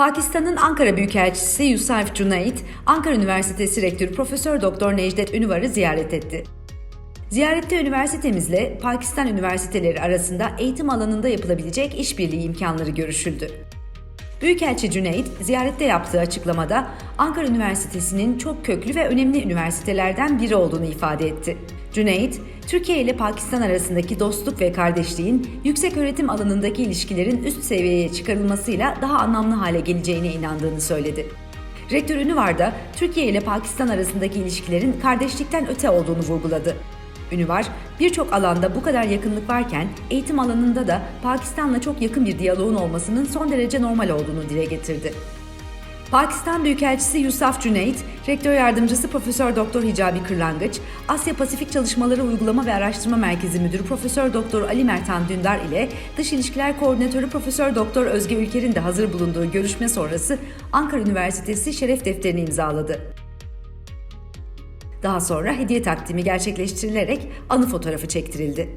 Pakistan'ın Ankara Büyükelçisi Yusuf Cunait, Ankara Üniversitesi Rektörü Profesör Doktor Necdet Ünüvar'ı ziyaret etti. Ziyarette üniversitemizle Pakistan üniversiteleri arasında eğitim alanında yapılabilecek işbirliği imkanları görüşüldü. Büyükelçi Cüneyt, ziyarette yaptığı açıklamada Ankara Üniversitesi'nin çok köklü ve önemli üniversitelerden biri olduğunu ifade etti. Cüneyt, Türkiye ile Pakistan arasındaki dostluk ve kardeşliğin yüksek öğretim alanındaki ilişkilerin üst seviyeye çıkarılmasıyla daha anlamlı hale geleceğine inandığını söyledi. Rektör Ünüvar Türkiye ile Pakistan arasındaki ilişkilerin kardeşlikten öte olduğunu vurguladı. Ünüvar, birçok alanda bu kadar yakınlık varken eğitim alanında da Pakistan'la çok yakın bir diyaloğun olmasının son derece normal olduğunu dile getirdi. Pakistan Büyükelçisi Yusuf Cüneyt, Rektör Yardımcısı Profesör Doktor Hicabi Kırlangıç, Asya Pasifik Çalışmaları Uygulama ve Araştırma Merkezi Müdürü Profesör Doktor Ali Mertan Dündar ile Dış İlişkiler Koordinatörü Profesör Doktor Özge Ülker'in de hazır bulunduğu görüşme sonrası Ankara Üniversitesi şeref defterini imzaladı. Daha sonra hediye takdimi gerçekleştirilerek anı fotoğrafı çektirildi.